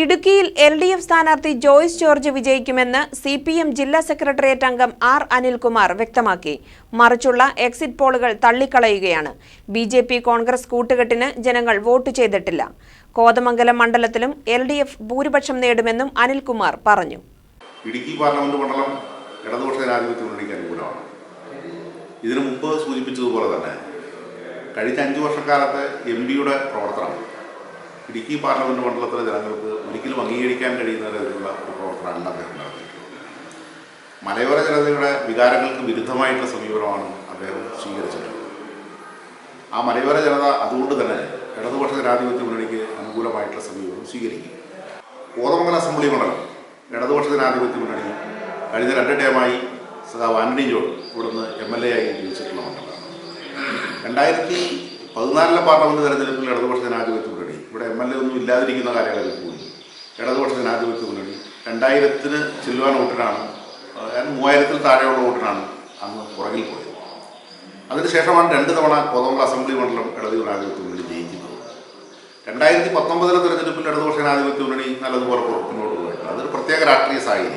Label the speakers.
Speaker 1: ഇടുക്കിയിൽ L D F സ്ഥാനാർത്ഥി ജോയ്സ് ജോർജ് വിജയിക്കുമെന്ന് സി പി എം ജില്ലാ സെക്രട്ടേറിയറ്റ് അംഗം ആർ അനിൽകുമാർ വ്യക്തമാക്കി. മറിച്ചുള്ള എക്സിറ്റ് പോളുകൾ തള്ളിക്കളയുകയാണ്. ബി ജെ പി കോൺഗ്രസ് കൂട്ടുകെട്ടിന് ജനങ്ങൾ വോട്ട് ചെയ്തിട്ടില്ല. കോതമംഗലം മണ്ഡലത്തിലും എൽ ഡി എഫ് ഭൂരിപക്ഷം നേടുമെന്നും അനിൽകുമാർ പറഞ്ഞു.
Speaker 2: ഇടുക്കി പാർലമെന്റ് മണ്ഡലം ഇടതുപക്ഷ ജനാധിപത്യ മുന്നണിക്ക് അനുകൂലമാണ്. ഇതിനു മുമ്പ് സൂചിപ്പിച്ചതുപോലെ തന്നെ കഴിഞ്ഞ അഞ്ച് വർഷക്കാലത്തെ എം പിയുടെ പ്രവർത്തനം ഇടുക്കി പാർലമെന്റ് മണ്ഡലത്തിലെ ജനങ്ങൾക്ക് ഒരിക്കലും അംഗീകരിക്കാൻ കഴിയുന്ന തരത്തിലുള്ള ഒരു പ്രവർത്തനമാണ് അദ്ദേഹം മലയോര ജനതയുടെ വികാരങ്ങൾക്ക് വിരുദ്ധമായിട്ടുള്ള സമീപനമാണ് അദ്ദേഹം സ്വീകരിച്ചിട്ടുള്ളത്. ആ മലയോര ജനത അതുകൊണ്ട് തന്നെ ഇടതുപക്ഷ ജനാധിപത്യ മുന്നണിക്ക് അനുകൂലമായിട്ടുള്ള സമീപനം സ്വീകരിക്കും. കോതമംഗലം അസംബ്ലി മണ്ഡലം ഇടതുപക്ഷ ജനാധിപത്യ മുന്നണി കഴിഞ്ഞ രണ്ട് ടേമായി സഖാവ് ആന്റണി ജോൺ ഇവിടുന്ന് എം എൽ എ ആയി ജയിച്ചിട്ടുള്ള മണ്ഡലമാണ്. രണ്ടായിരത്തി പതിനാലിലെ പാർലമെന്റ് തെരഞ്ഞെടുപ്പിൽ ഇടതുപക്ഷ ജനാധിപത്യ മുന്നണി. ഇവിടെ എം എൽ എ ഒന്നും ഇല്ലാതിരിക്കുന്ന കാലയളവിൽ കൂടി ഇടതുപക്ഷ ജനാധിപത്യ മുന്നണി രണ്ടായിരത്തിന് ചെല്ലുവാൻ വോട്ടിനാണ് മൂവായിരത്തിൽ താഴെയുള്ള വോട്ടിനാണ് അന്ന് പുറകിൽ പോയത്. അതിനുശേഷമാണ് രണ്ട് തവണ കോതമംഗലം അസംബ്ലി മണ്ഡലം ഇടതു ജനാധിപത്യ മുന്നണി ജയിക്കുന്നത് രണ്ടായിരത്തി പത്തൊമ്പതിലെ തെരഞ്ഞെടുപ്പിൽ ഇടതുപക്ഷ ജനാധിപത്യ മുന്നണി നല്ലതുപോലെ പുറത്തിനോട് പോയിട്ടുണ്ട്. അതൊരു പ്രത്യേക രാഷ്ട്രീയ സാഹചര്യം